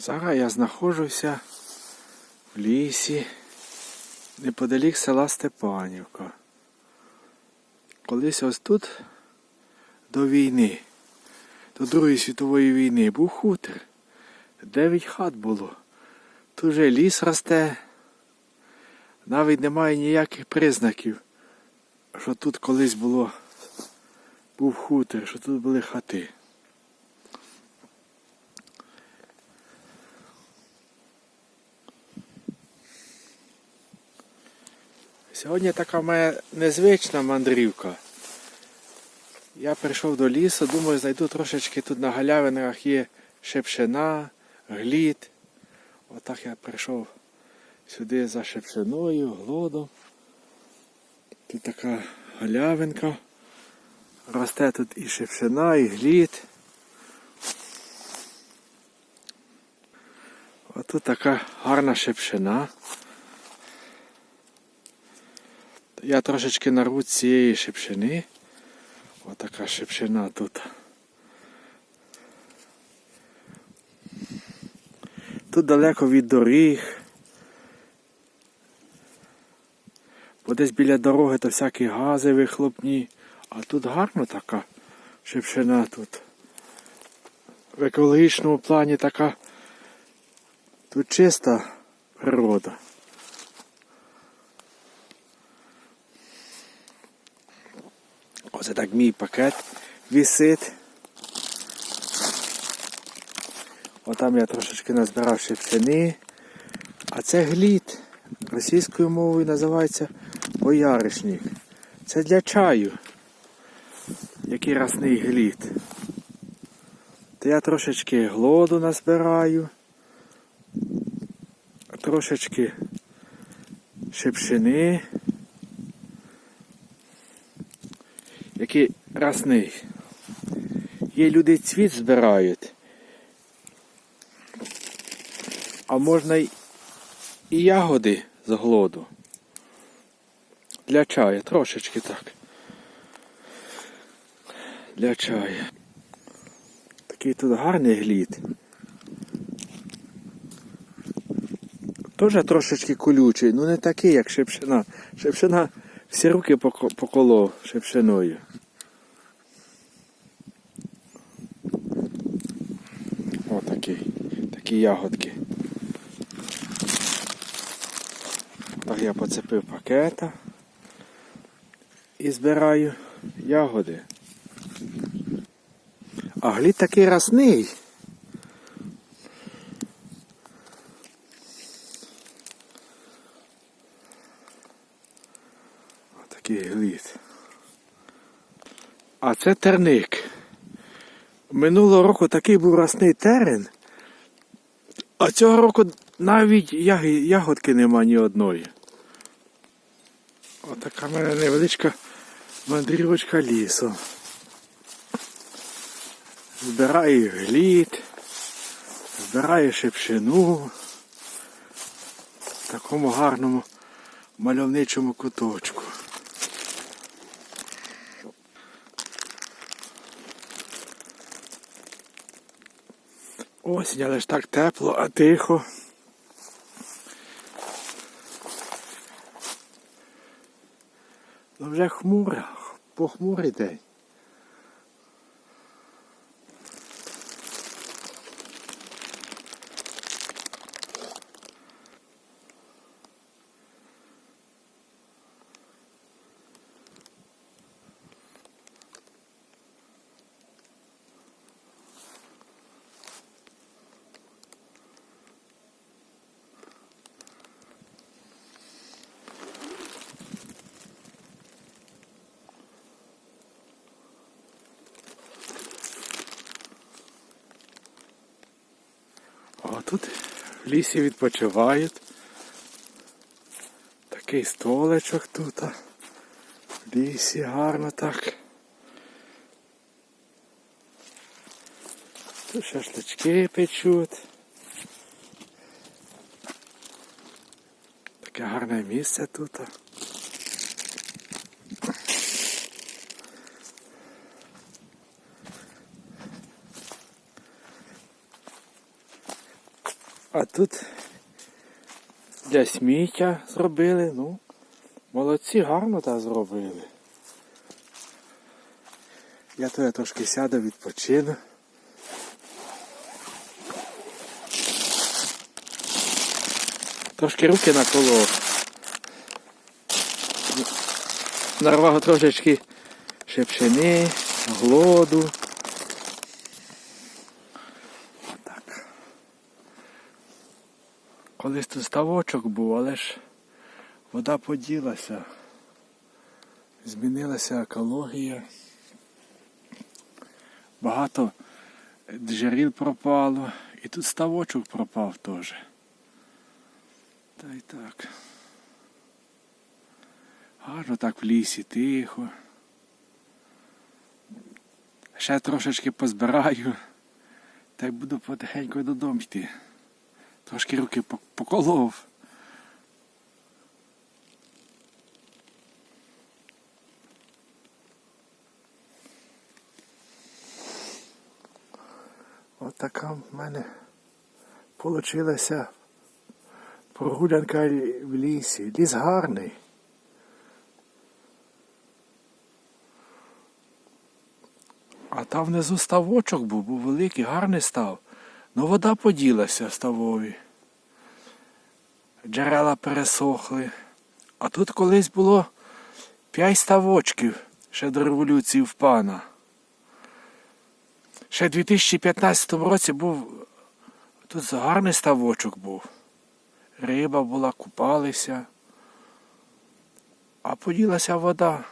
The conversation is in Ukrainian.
Зараз я знаходжуся в лісі неподалік села Степанівка. Колись ось тут до війни, до Другої світової війни був хутір. Дев'ять хат було. Тут же ліс росте. Навіть немає ніяких признаків, що тут колись було був хутір, що тут були хати. Сьогодні така мене незвична мандрівка. Я прийшов до лісу, думаю, знайду трошечки тут на галявинах є шепшина, глід. Отак я прийшов сюди за шепшиною, глодом. Тут така галявинка. Росте тут і шепшина, і глід. Отут така гарна шепшина. Я трошечки нарву цієї шипшини. Отака шипшина тут. Тут далеко від доріг. Бо десь біля дороги то всякі гази вихлопні. А тут гарно така шипшина тут. В екологічному плані така тут чиста природа. Оце так мій пакет висить. Отам я трошечки назбирав шипшини. А це глід. Російською мовою називається бояришник. Це для чаю. Який расний глід. То я трошечки глоду назбираю. Трошечки шипшини. Який расний. Є люди цвіт збирають. А можна і ягоди з глоду. Для чаю, трошечки так. Для чаю. Такий тут гарний глід. Теж трошечки колючий, ну не такий, як шипшина. Шипшина всі руки поко- поколов шипшиною. Такі ягодки. Так я поцепив пакета і збираю ягоди. А глід такий расний. Отакий глід. А це терник. Минулого року такий був росний терен, а цього року навіть ягодки нема ні одної. Отака в мене невеличка мандрівочка лісом. Збираю глід, збираю шипшину в такому гарному мальовничому куточку. Осінь, але ж так тепло, а тихо. Ну вже хмуро, похмурий день. Тут в лісі відпочивають. Такий столичок тут. В лісі гарно так. Тут шашлички печуть. Таке гарне місце тут. А тут для сміття зробили, ну, молодці, гарно так зробили. Я то я трошки сяду, відпочину. Трошки руки наколов. Нарвав трошечки шепшини, глоду. Колись тут ставочок був, але ж вода поділася. Змінилася екологія. Багато джерел пропало. І тут ставочок пропав теж. Та й так. Гарно так в лісі, тихо. Ще трошечки позбираю. Та й буду потихеньку додому йти. Трошки руки поколов. От така в мене получилася прогулянка в лісі. Ліс гарний. А там внизу ставочок був, був великий, гарний став. Ну вода поділася ставові. Джерела пересохли. А тут колись було п'ять ставочків ще до революції в пана. Ще в 2015 році був тут гарний ставочок був. Риба була, купалися. А поділася вода.